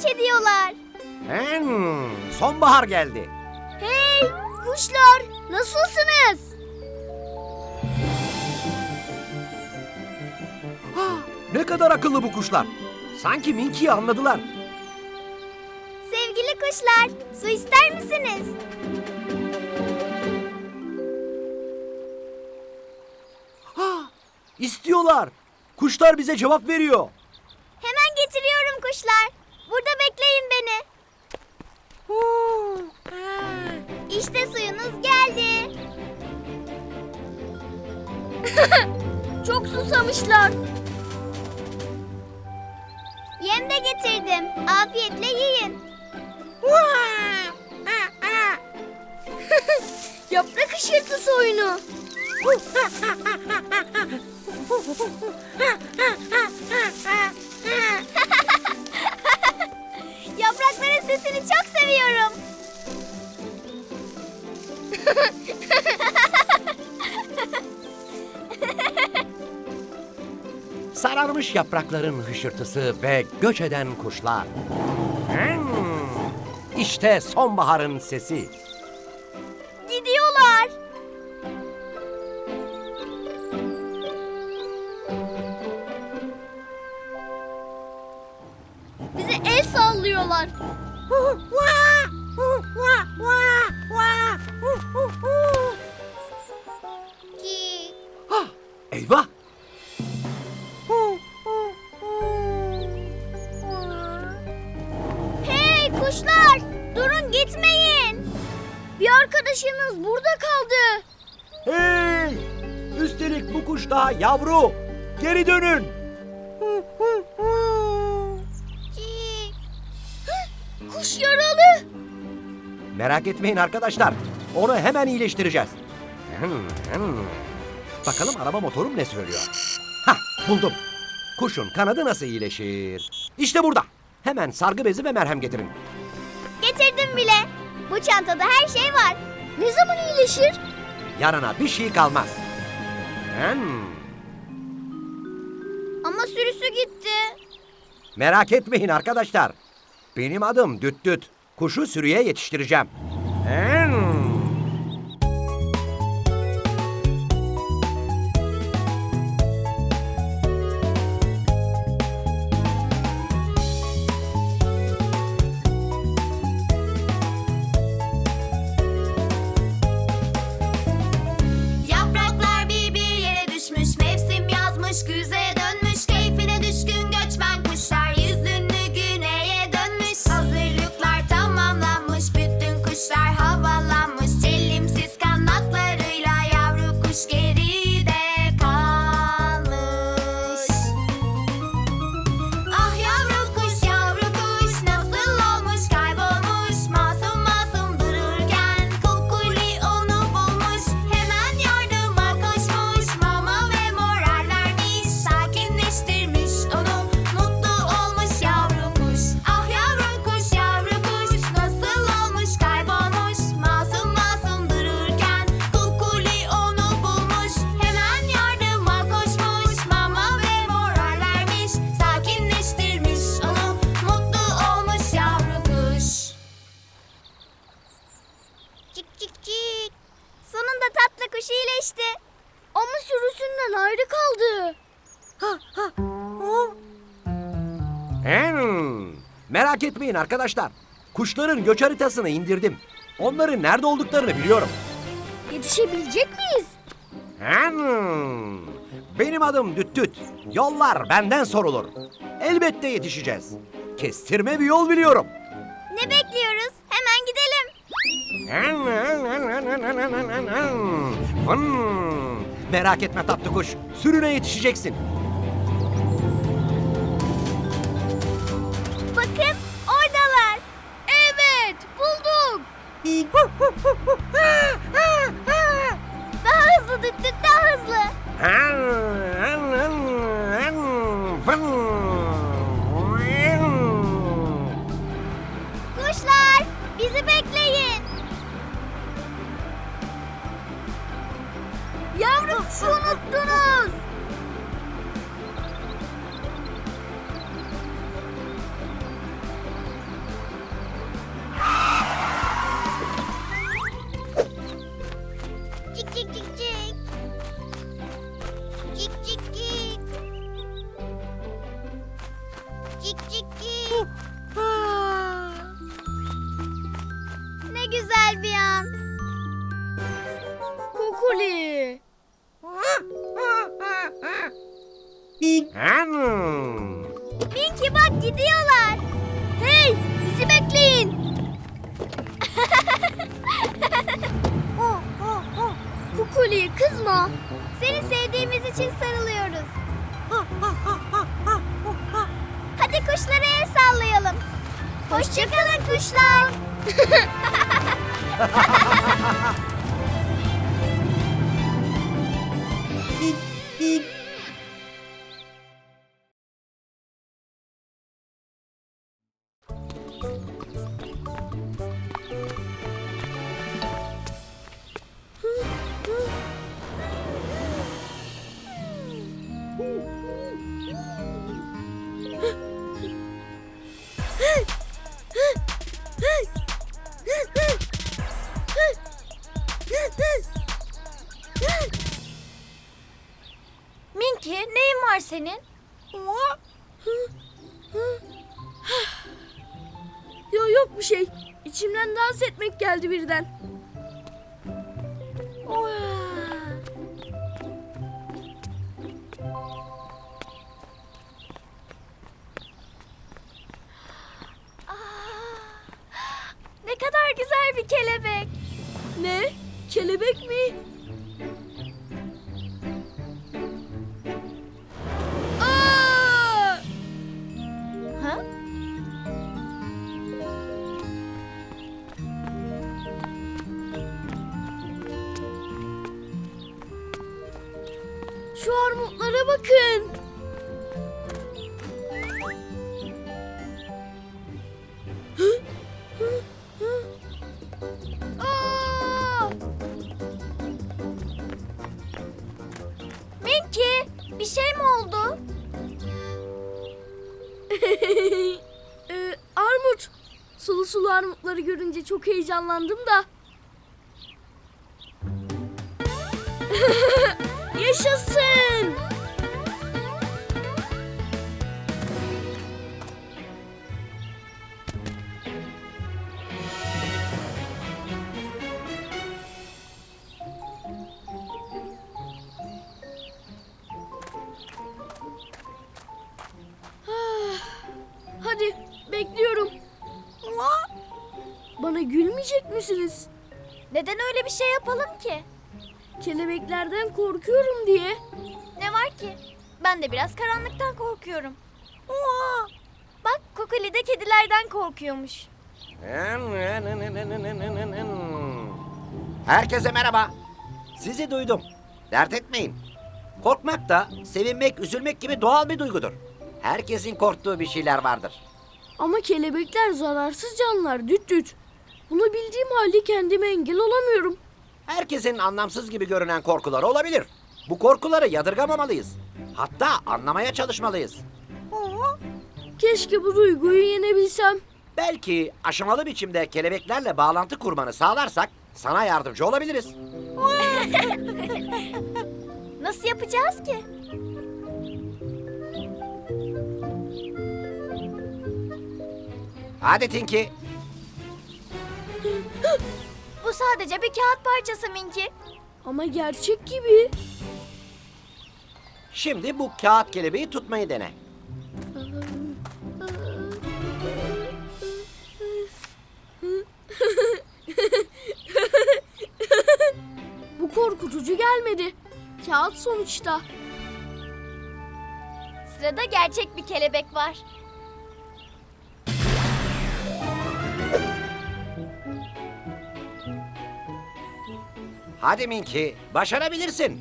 göç ediyorlar. Hmm, sonbahar geldi. Hey kuşlar nasılsınız? Ne kadar akıllı bu kuşlar. Sanki Minky'yi anladılar. Sevgili kuşlar su ister misiniz? İstiyorlar. Kuşlar bize cevap veriyor. Hemen getiriyorum kuşlar. Burada bekleyin beni. İşte suyunuz geldi. Çok susamışlar. Yem de getirdim. Afiyetle yiyin. Yaprak ışırtısı oyunu. Yaprakların sesini çok seviyorum. Sararmış yaprakların hışırtısı ve göç eden kuşlar. Hmm, İşte sonbaharın sesi. Bize el sallıyorlar. Ah, eyvah! Hey kuşlar! Durun gitmeyin. Bir arkadaşınız burada kaldı. Hey! Üstelik bu kuş daha yavru. Geri dönün. Merak etmeyin arkadaşlar. Onu hemen iyileştireceğiz. Bakalım araba motorum ne söylüyor. Hah buldum. Kuşun kanadı nasıl iyileşir? İşte burada. Hemen sargı bezi ve merhem getirin. Getirdim bile. Bu çantada her şey var. Ne zaman iyileşir? Yarına bir şey kalmaz. Hmm. Ama sürüsü gitti. Merak etmeyin arkadaşlar. Benim adım Düt Düt. Kuşu sürüye yetiştireceğim. Hmm. Hmm. Merak etmeyin arkadaşlar. Kuşların göç haritasını indirdim. Onların nerede olduklarını biliyorum. Yetişebilecek miyiz? Hmm. Benim adım Düt Düt. Yollar benden sorulur. Elbette yetişeceğiz. Kestirme bir yol biliyorum. Ne bekliyoruz? Hemen gidelim. Hmm. Merak etme tatlı kuş. Sürüne yetişeceksin. Bulduk. daha hızlı düt düt daha hızlı. Kuşlar bizi bekleyin. Seni sevdiğimiz için sarılıyoruz. Hadi kuşlara el sallayalım. Hoşçakalın kuşlar. Minki bir şey. İçimden dans etmek geldi birden. Aa! Minki bir şey mi oldu? Ee, armut. Sulu sulu armutları görünce çok heyecanlandım da. Yaşasın. Kelebeklerden korkuyorum diye. Ne var ki? Ben de biraz karanlıktan korkuyorum. Bak Kokoli de kedilerden korkuyormuş. Herkese merhaba. Sizi duydum. Dert etmeyin. Korkmak da sevinmek, üzülmek gibi doğal bir duygudur. Herkesin korktuğu bir şeyler vardır. Ama kelebekler zararsız canlılar düt düt. Bunu bildiğim halde kendime engel olamıyorum. Herkesin anlamsız gibi görünen korkuları olabilir. Bu korkuları yadırgamamalıyız. Hatta anlamaya çalışmalıyız. Keşke bu duyguyu yenebilsem. Belki aşamalı biçimde kelebeklerle bağlantı kurmanı sağlarsak sana yardımcı olabiliriz. Nasıl yapacağız ki? Hadi Tinky. Sadece bir kağıt parçası Minki. Ama gerçek gibi. Şimdi bu kağıt kelebeği tutmayı dene. Bu korkutucu gelmedi. Kağıt sonuçta. Sırada gerçek bir kelebek var. Hadi Minky, başarabilirsin.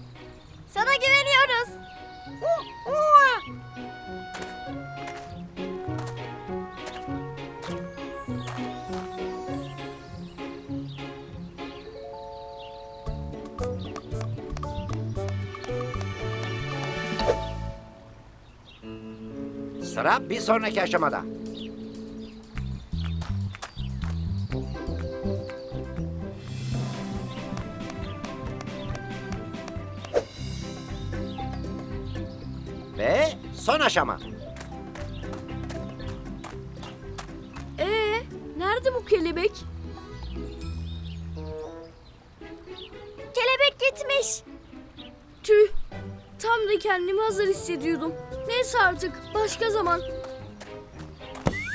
Sana güveniyoruz. Sıra bir sonraki aşamada. Aşama. Ee, nerede bu kelebek? Kelebek gitmiş. Tüh. Tam da kendimi hazır hissediyordum. Neyse artık başka zaman.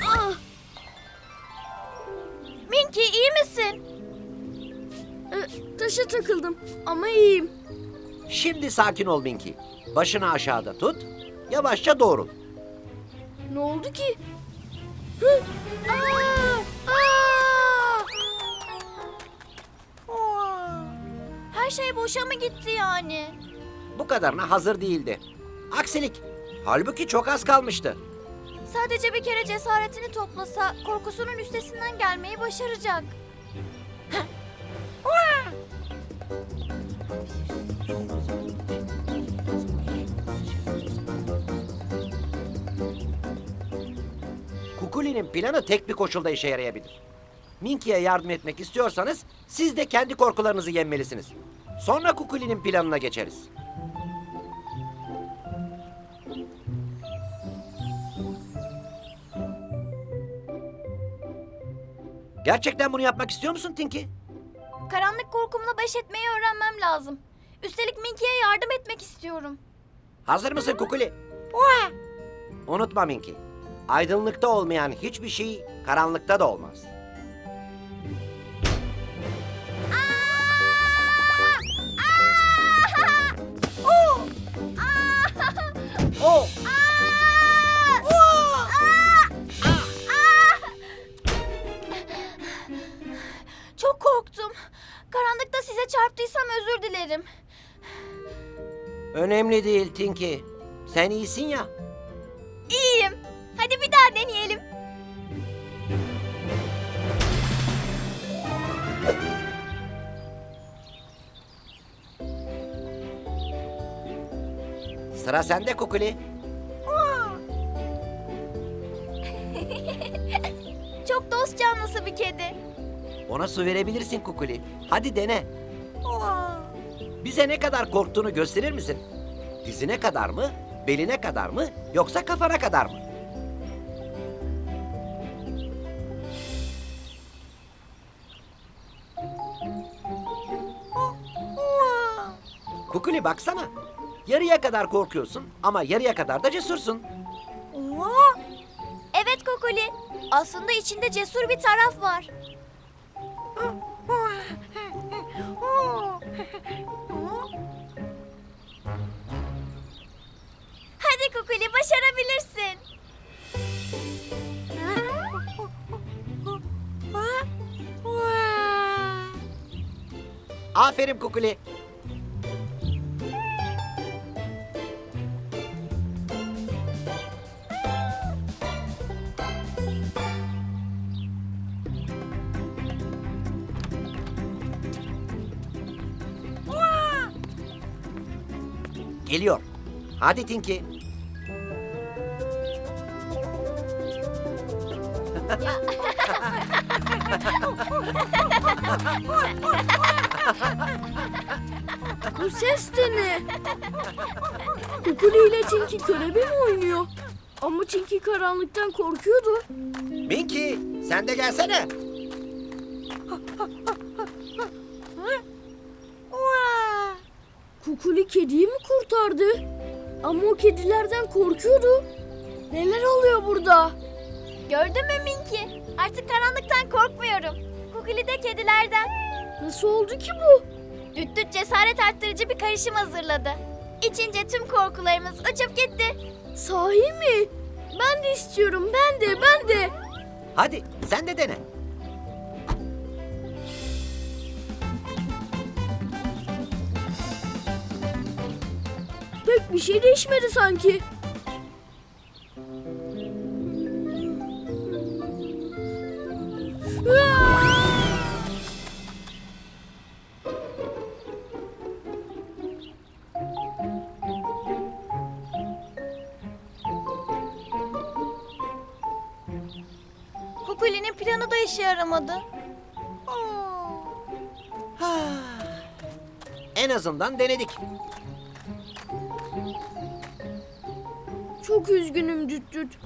Ah, Minki iyi misin? e, taşa takıldım ama iyiyim. Şimdi sakin ol Minky. Başını aşağıda tut. Yavaşça doğrul. Ne oldu ki? Hı? Aa! Aa! Her şey boşa mı gitti yani? Bu kadarına hazır değildi. Aksilik. Halbuki çok az kalmıştı. Sadece bir kere cesaretini toplasa korkusunun üstesinden gelmeyi başaracak. Kukuli'nin planı tek bir koşulda işe yarayabilir. Minky'ye yardım etmek istiyorsanız siz de kendi korkularınızı yenmelisiniz. Sonra Kukuli'nin planına geçeriz. Gerçekten bunu yapmak istiyor musun Tinky? Karanlık korkumla baş etmeyi öğrenmem lazım. Üstelik Minky'ye yardım etmek istiyorum. Hazır mısın Kukuli? Unutma Minky. Aydınlıkta olmayan hiçbir şey karanlıkta da olmaz. Oh! Çok korktum. Karanlıkta size çarptıysam özür dilerim. Önemli değil Tinky. Sen iyisin ya. Sıra sende Kukuli. Çok dost canlısı bir kedi. Ona su verebilirsin Kukuli. Hadi dene. Bize ne kadar korktuğunu gösterir misin? Dizine kadar mı? Beline kadar mı? Yoksa kafana kadar mı? Kukuli baksana. Yarıya kadar korkuyorsun ama yarıya kadar da cesursun. Evet Kokoli. Aslında içinde cesur bir taraf var. Hadi Kokoli başarabilirsin. Aferin Kukuli. Hadi Tinky. Bu ses de ne? Kukuli ile Tinky körebe mi oynuyor? Ama Tinky karanlıktan korkuyordu. Minky sen de gelsene. Kukuli kediyi mi kurtardı? Ama o kedilerden korkuyordu. Neler oluyor burada? Gördün mü Minki? Artık karanlıktan korkmuyorum. Kokoli de kedilerden. Nasıl oldu ki bu? Düt düt cesaret arttırıcı bir karışım hazırladı. İçince tüm korkularımız uçup gitti. Sahi mi? Ben de istiyorum. Ben de, ben de. Hadi sen de dene. Pek bir şey değişmedi sanki. Kokoli'nin planı da işe yaramadı. En azından denedik. Çok üzgünüm Düt Düt.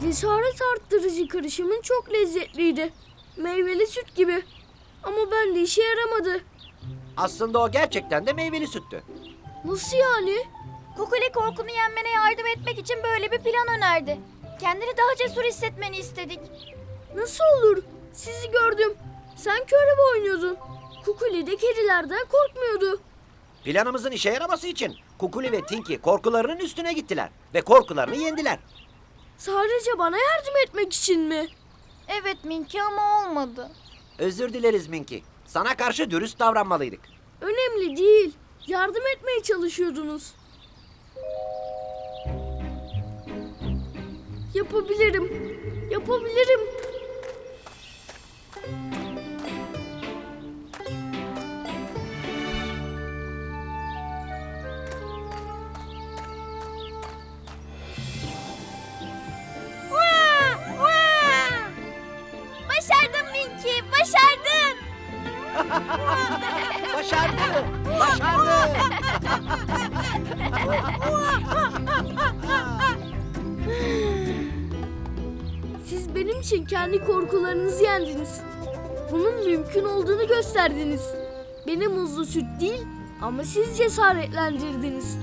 Cesaret arttırıcı karışımın çok lezzetliydi. Meyveli süt gibi. Ama ben de işe yaramadı. Aslında o gerçekten de meyveli süttü. Nasıl yani? Kokoli korkunu yenmene yardım etmek için böyle bir plan önerdi. Kendini daha cesur hissetmeni istedik. Nasıl olur? Sizi gördüm. Sen körebe oynuyordun. Kukuli de kedilerden korkmuyordu. Planımızın işe yaraması için Kukuli ve Tinky korkularının üstüne gittiler ve korkularını yendiler. Sadece bana yardım etmek için mi? Evet Minki ama olmadı. Özür dileriz Minky. Sana karşı dürüst davranmalıydık. Önemli değil. Yardım etmeye çalışıyordunuz. Yapabilirim. Yapabilirim. Minki, başardın. Başardı! Başardı! Siz benim için kendi korkularınızı yendiniz. Bunun mümkün olduğunu gösterdiniz. Beni muzlu süt değil ama siz cesaretlendirdiniz.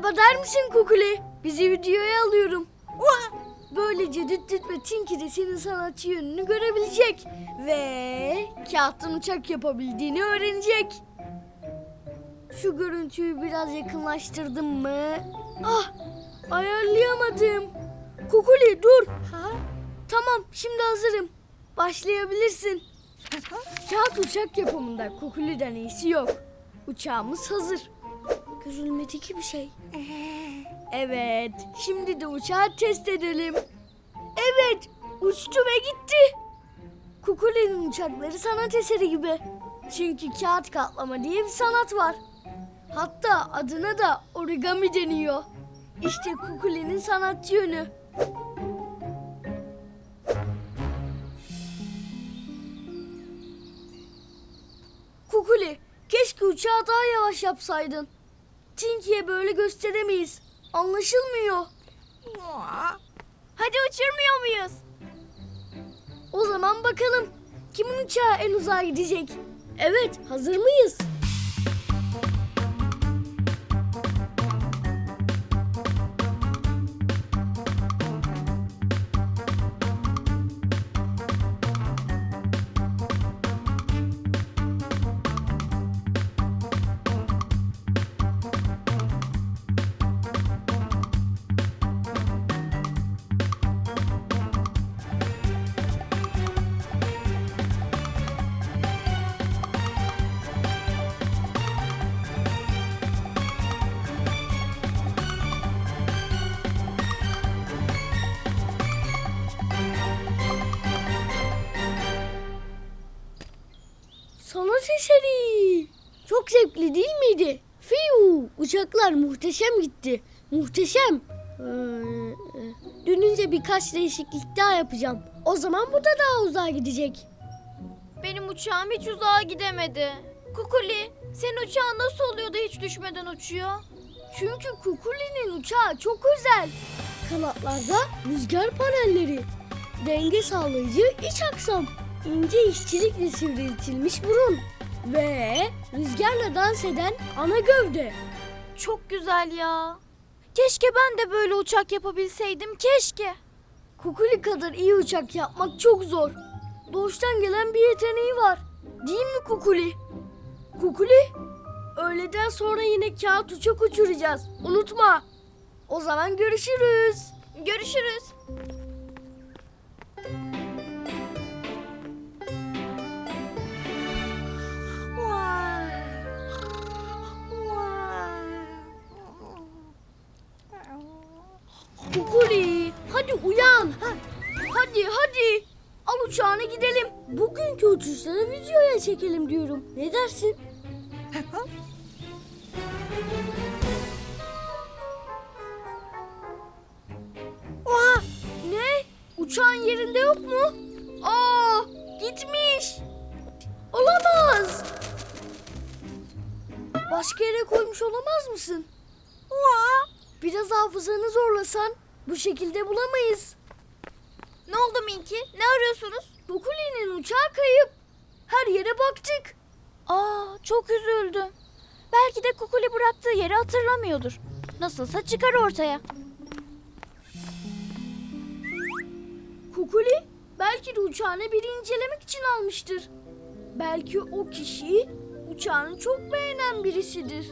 Merhaba der misin Kukuli? Bizi videoya alıyorum. Böylece Düt Düt ve Tinky de senin sanatçı yönünü görebilecek. Ve kağıttan uçak yapabildiğini öğrenecek. Şu görüntüyü biraz yakınlaştırdım mı? Ah ayarlayamadım. Kukuli dur. Tamam şimdi hazırım. Başlayabilirsin. Kağıt uçak yapımında Kukuli'den iyisi yok. Uçağımız hazır. Görülmedeki bir şey. Evet, şimdi de uçağı test edelim. Evet, uçtu ve gitti. Kukuli'nin uçakları sanat eseri gibi. Çünkü kağıt katlama diye bir sanat var. Hatta adına da origami deniyor. İşte Kukuli'nin sanatçı yönü. Kukuli, keşke uçağı daha yavaş yapsaydın. Tinky'ye böyle gösteremeyiz. Anlaşılmıyor. Hadi uçurmuyor muyuz? O zaman bakalım kimin uçağı en uzağa gidecek? Evet, hazır mıyız? Eseri. Çok zevkli değil miydi? Fiu, uçaklar muhteşem gitti. Muhteşem. Ee, dönünce birkaç değişiklik daha yapacağım. O zaman bu da daha uzağa gidecek. Benim uçağım hiç uzağa gidemedi. Kukuli, senin uçağın nasıl oluyor da hiç düşmeden uçuyor? Çünkü Kukuli'nin uçağı çok özel. Kanatlarda rüzgar panelleri, denge sağlayıcı iç aksam, ince işçilikle sivriltilmiş burun ve rüzgarla dans eden ana gövde. Çok güzel ya. Keşke ben de böyle uçak yapabilseydim, keşke. Kukuli kadar iyi uçak yapmak çok zor. Doğuştan gelen bir yeteneği var. Değil mi Kukuli? Kukuli, öğleden sonra yine kağıt uçak uçuracağız. Unutma. O zaman görüşürüz. Görüşürüz. Hadi uyan. Hadi hadi. Al uçağına gidelim. Bugünkü uçuşları videoya çekelim diyorum. Ne dersin? Oha! Ne? Uçağın yerinde yok mu? Aa, gitmiş. Olamaz. Başka yere koymuş olamaz mısın? Biraz hafızanı zorlasan bu şekilde bulamayız. Minki? Ne arıyorsunuz? Kukuli'nin uçağı kayıp. Her yere baktık. Aa, çok üzüldüm. Belki de Kukuli bıraktığı yeri hatırlamıyordur. Nasılsa çıkar ortaya. Kukuli belki de uçağını biri incelemek için almıştır. Belki o kişi uçağını çok beğenen birisidir.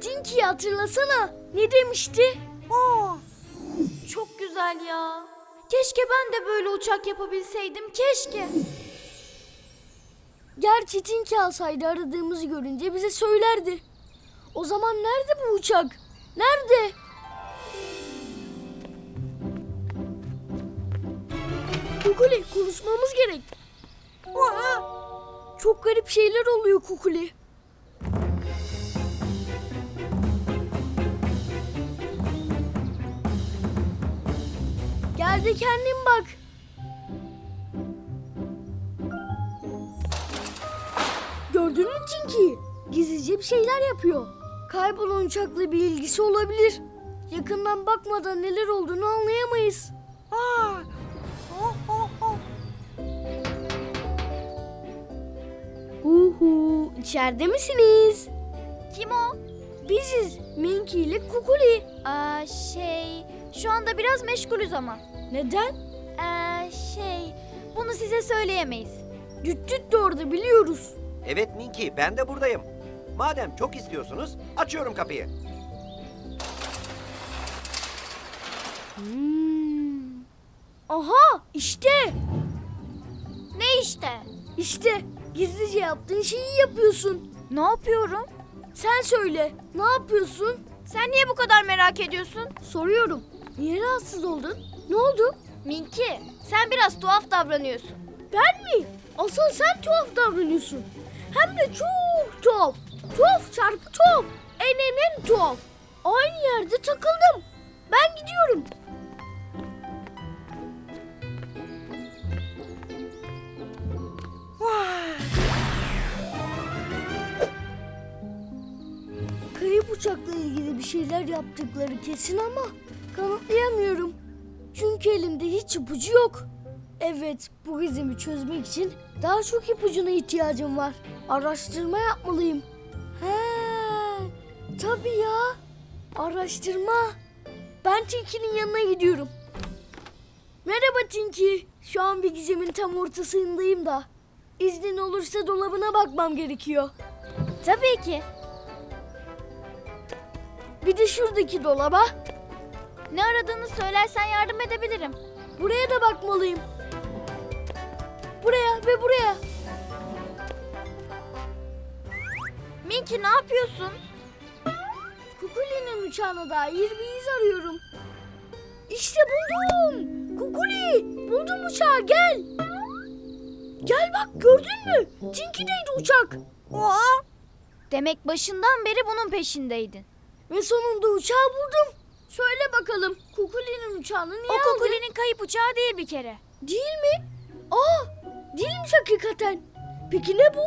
Tinky'yi hatırlasana. Ne demişti? Çok güzel ya. Keşke ben de böyle uçak yapabilseydim. Keşke. Gerçi Tinky alsaydı aradığımızı görünce bize söylerdi. O zaman nerede bu uçak? Nerede? Kukuli konuşmamız gerek. Çok garip şeyler oluyor Kukuli. De kendin bak. Gördün mü Tinky? Gizlice bir şeyler yapıyor. Kaybolan uçakla bir ilgisi olabilir. Yakından bakmadan neler olduğunu anlayamayız. Uhu, içeride misiniz? Kim o? Biziz, Minky ile Kukuli. Aa, şey, şu anda biraz meşgulüz ama. Neden? Ee, şey, bunu size söyleyemeyiz. Düt düt de orada biliyoruz. Evet Minky ben de buradayım. Madem çok istiyorsunuz açıyorum kapıyı. Hmm. Aha, işte. Ne işte? İşte gizlice yaptığın şeyi yapıyorsun. Ne yapıyorum? Sen söyle, ne yapıyorsun? Sen niye bu kadar merak ediyorsun? Soruyorum. Niye rahatsız oldun? Ne oldu? Minki, sen biraz tuhaf davranıyorsun. Ben mi? Asıl sen tuhaf davranıyorsun. Hem de çok tuhaf. Tuhaf çarpı tuhaf. En en en tuhaf. Aynı yerde takıldım. Ben gidiyorum. Kayıp uçakla ilgili bir şeyler yaptıkları kesin ama kanıtlayamıyorum. Çünkü elimde hiç ipucu yok. Evet, bu gizemi çözmek için daha çok ipucuna ihtiyacım var. Araştırma yapmalıyım. He, tabii ya. Araştırma. Ben Tinky'nin yanına gidiyorum. Merhaba Tinky. Şu an bir gizemin tam ortasındayım da. İznin olursa dolabına bakmam gerekiyor. Tabii ki. Bir de şuradaki dolaba. Ne aradığını söylersen yardım edebilirim. Buraya da bakmalıyım. Buraya ve buraya. Minki ne yapıyorsun? Kukuli'nin uçağına dair bir iz arıyorum. İşte buldum. Kukuli, buldum uçağı gel. Gel bak gördün mü? Tinky'deydi uçak. Demek başından beri bunun peşindeydin. Ve sonunda uçağı buldum. Söyle bakalım Kukuli'nin uçağını niye O aldın? Kukuli'nin kayıp uçağı değil bir kere. Değil mi? Aa, değilmiş hakikaten. Peki ne bu?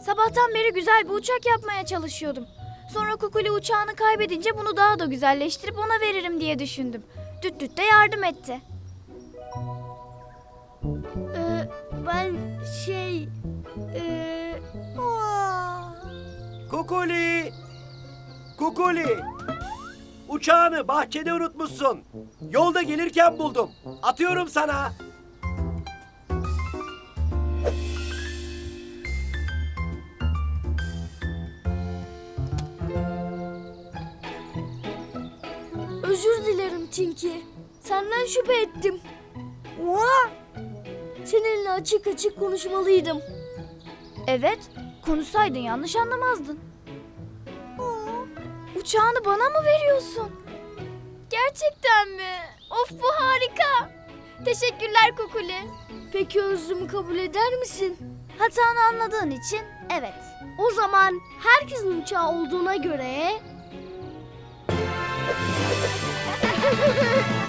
Sabahtan beri güzel bir uçak yapmaya çalışıyordum. Sonra Kukuli uçağını kaybedince bunu daha da güzelleştirip ona veririm diye düşündüm. Düt düt de yardım etti. Ee, ben şey... Ee... Kukuli! Kukuli! Uçağını bahçede unutmuşsun. Yolda gelirken buldum. Atıyorum sana. Özür dilerim Tinky. Senden şüphe ettim. Seninle açık açık konuşmalıydım. Evet, konuşsaydın yanlış anlamazdın. Uçağını bana mı veriyorsun? Gerçekten mi? Of bu harika. Teşekkürler Kukuli. Peki özrümü kabul eder misin? Hatanı anladığın için evet. O zaman herkesin uçağı olduğuna göre...